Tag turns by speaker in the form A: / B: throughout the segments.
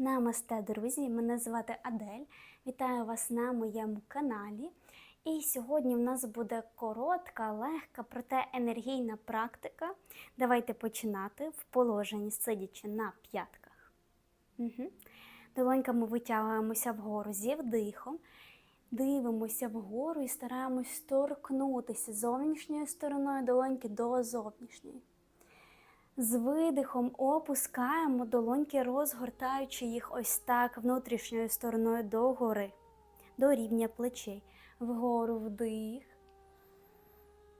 A: Намасте, друзі! Мене звати Адель. Вітаю вас на моєму каналі. І сьогодні в нас буде коротка, легка, проте енергійна практика. Давайте починати в положенні, сидячи на п'ятках. Угу. Долоньками витягуємося вгору зі вдихом, дивимося вгору і стараємось торкнутися зовнішньою стороною долоньки до зовнішньої. З видихом опускаємо долоньки, розгортаючи їх ось так внутрішньою стороною догори, до рівня плечей. Вгору вдих,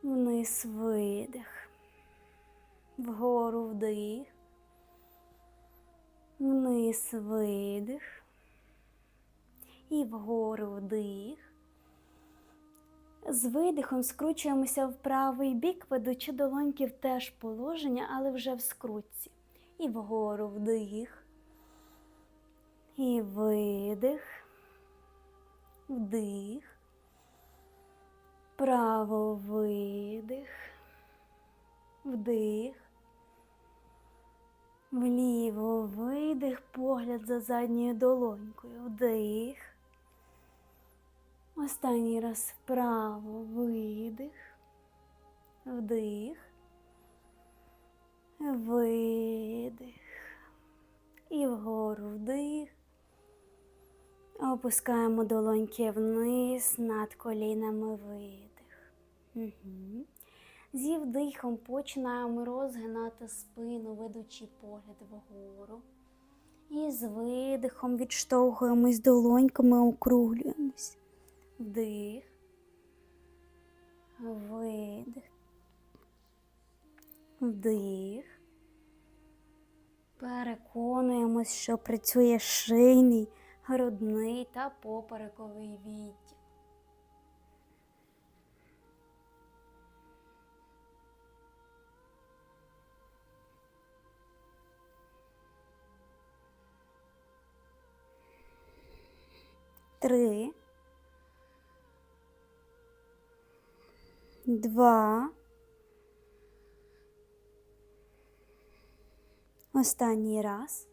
A: вниз видих, вгору вдих, вниз видих, і вгору вдих. З видихом скручуємося в правий бік, ведучи долоньки в теж положення, але вже в скрутці. І вгору вдих. І видих. Вдих. Право видих. Вдих. Вліво видих, погляд за задньою долонькою. Вдих. Останній раз вправо видих, вдих, видих. І вгору вдих. Опускаємо долоньки вниз над колінами видих. Угу. Зі вдихом починаємо розгинати спину, ведучи погляд вгору. І з видихом відштовхуємось долоньками, округлюємось. Вдих, видих, вдих. Переконуємось, що працює шийний, грудний та поперековий відділ. Три. Два. Останній раз.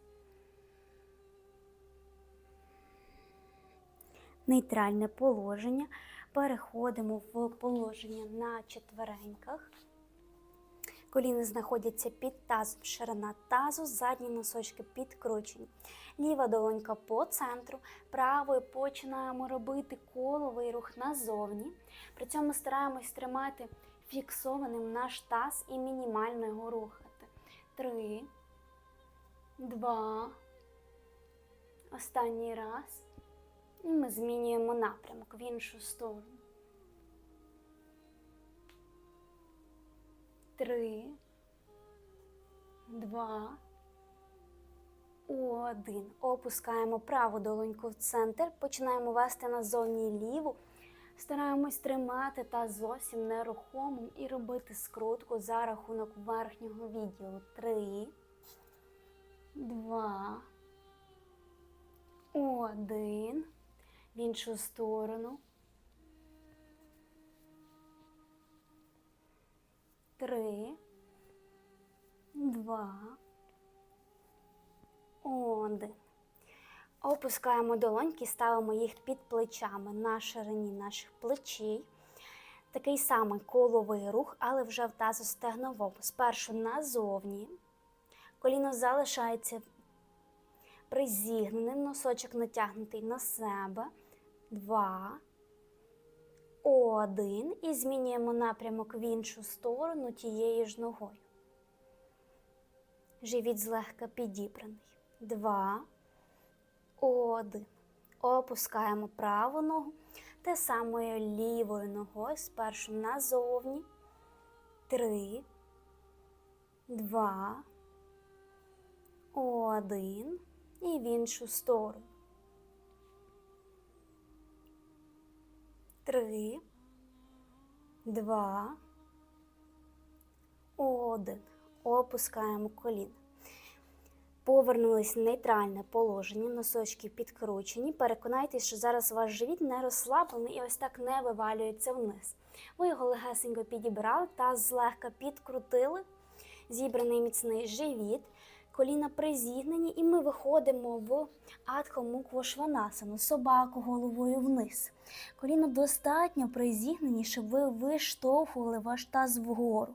A: Нейтральне положення. Переходимо в положення на четвереньках. Коліни знаходяться під тазом, ширина тазу, задні носочки підкручені. Ліва долонька по центру, правою починаємо робити коловий рух назовні. При цьому стараємось тримати фіксованим наш таз і мінімально його рухати. Три, два, останній раз. І ми змінюємо напрямок в іншу сторону. Три, два, один. Опускаємо праву долоньку в центр, починаємо вести назовні ліву. Стараємось тримати та зовсім нерухомим і робити скрутку за рахунок верхнього відділу. Три, два, один. В іншу сторону. Три, два, один. Опускаємо долоньки, ставимо їх під плечами на ширині наших плечей. Такий самий коловий рух, але вже в тазостегновому. Спершу назовні. Коліно залишається призігненим, носочок натягнутий на себе. Два. Один. І змінюємо напрямок в іншу сторону тією ж ногою. Живіт злегка підібраний. Два. Один. Опускаємо праву ногу. Те самою лівою ногою. Спершу назовні. Три. Два. Один. І в іншу сторону. Три, два, один. Опускаємо коліна. Повернулись в нейтральне положення, носочки підкручені. Переконайтесь, що зараз ваш живіт не розслаблений і ось так не вивалюється вниз. Ви його легесенько підібрали та злегка підкрутили. Зібраний міцний живіт. Коліна призігнені, і ми виходимо в адхомуквошванасану, собаку головою вниз. Коліна достатньо призігнені, щоб ви виштовхували ваш таз вгору.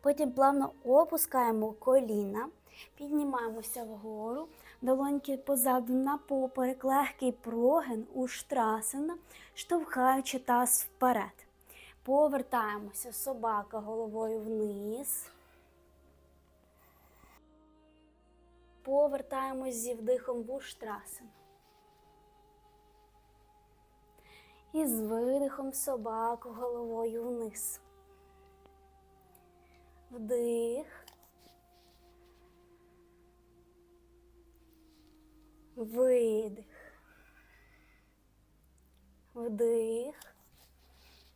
A: Потім плавно опускаємо коліна, піднімаємося вгору, долоньки позаду на поперек, легкий прогин у штрасена, штовхаючи таз вперед. Повертаємося, собака головою вниз. Повертаємось зі вдихом в уштрасен. І з видихом собаку головою вниз. Вдих. Видих. Вдих.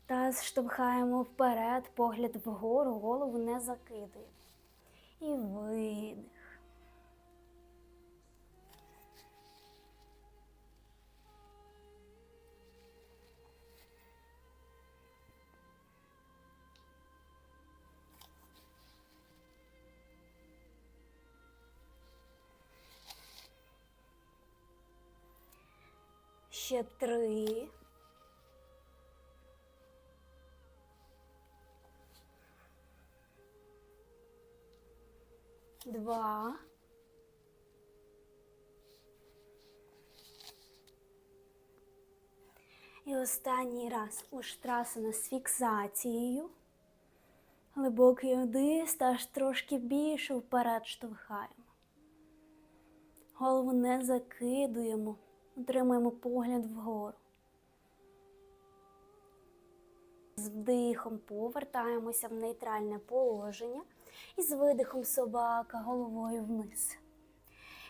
A: Таз штовхаємо вперед, погляд вгору, голову не закидуємо. І видих. Ще три. Два. І останній раз уштрасана з фіксацією. Глибокий вдих, аж трошки більше вперед штовхаємо. Голову не закидуємо, утримуємо погляд вгору. З вдихом повертаємося в нейтральне положення і з видихом собака головою вниз.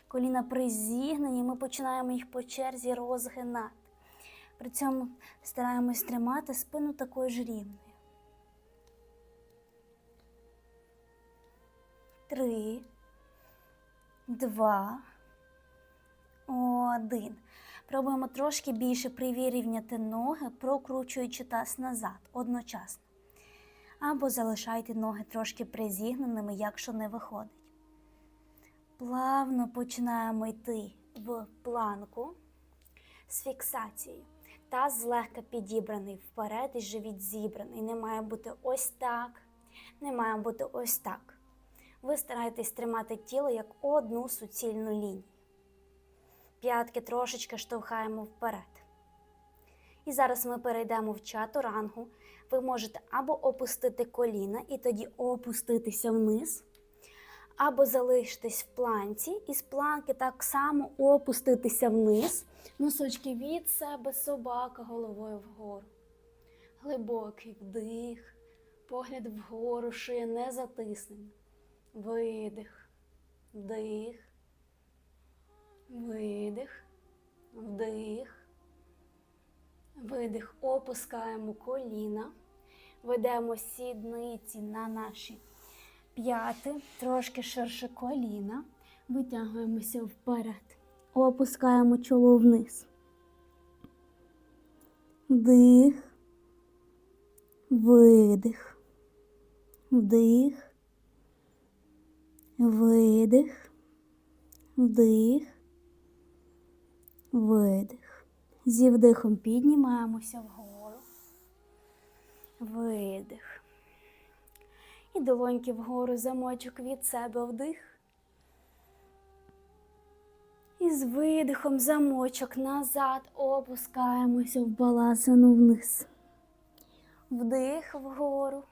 A: Коліна призігнені, ми починаємо їх по черзі розгинати. При цьому стараємось тримати спину такою ж рівною. Три, два, один. Пробуємо трошки більше привірівняти ноги, прокручуючи таз назад одночасно. Або залишайте ноги трошки призігненими, якщо не виходить. Плавно починаємо йти в планку з фіксацією. Таз злегка підібраний вперед і живіт зібраний. Не має бути ось так, не має бути ось так. Ви стараєтесь тримати тіло як одну суцільну лінію. П'ятки трошечки штовхаємо вперед. І зараз ми перейдемо в чатурангу. Ви можете або опустити коліна і тоді опуститися вниз, або залишитись в планці і з планки так само опуститися вниз. Носочки від себе, собака головою вгору. Глибокий вдих, погляд вгору, шия не затиснена. Видих, вдих, видих, вдих. Видих, опускаємо коліна, ведемо сідниці на наші п'яти, трошки ширше коліна, витягуємося вперед, опускаємо чоло вниз. Вдих, видих, вдих, видих, вдих, видих. Зі вдихом піднімаємося вгору. Видих. І долоньки вгору замочок від себе вдих. І з видихом замочок назад опускаємося в баласану вниз. Вдих вгору.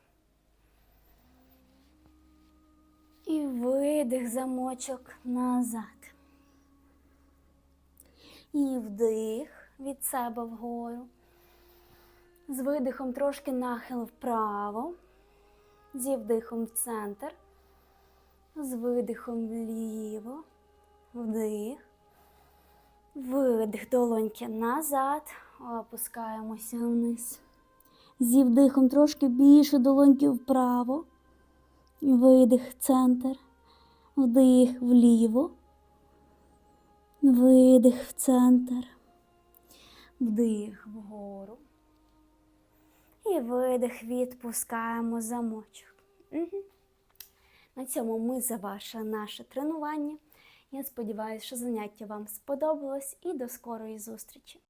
A: І видих замочок назад. І вдих від себе вгору. З видихом трошки нахил вправо. Зі вдихом в центр. З видихом вліво. Вдих. Видих долоньки назад. Опускаємося вниз. Зі вдихом трошки більше долоньки вправо. Видих в центр. Вдих вліво. Видих в центр. Вдих вгору. І видих, відпускаємо замочок. Угу. На цьому ми завершили наше тренування. Я сподіваюся, що заняття вам сподобалось і до скорої зустрічі!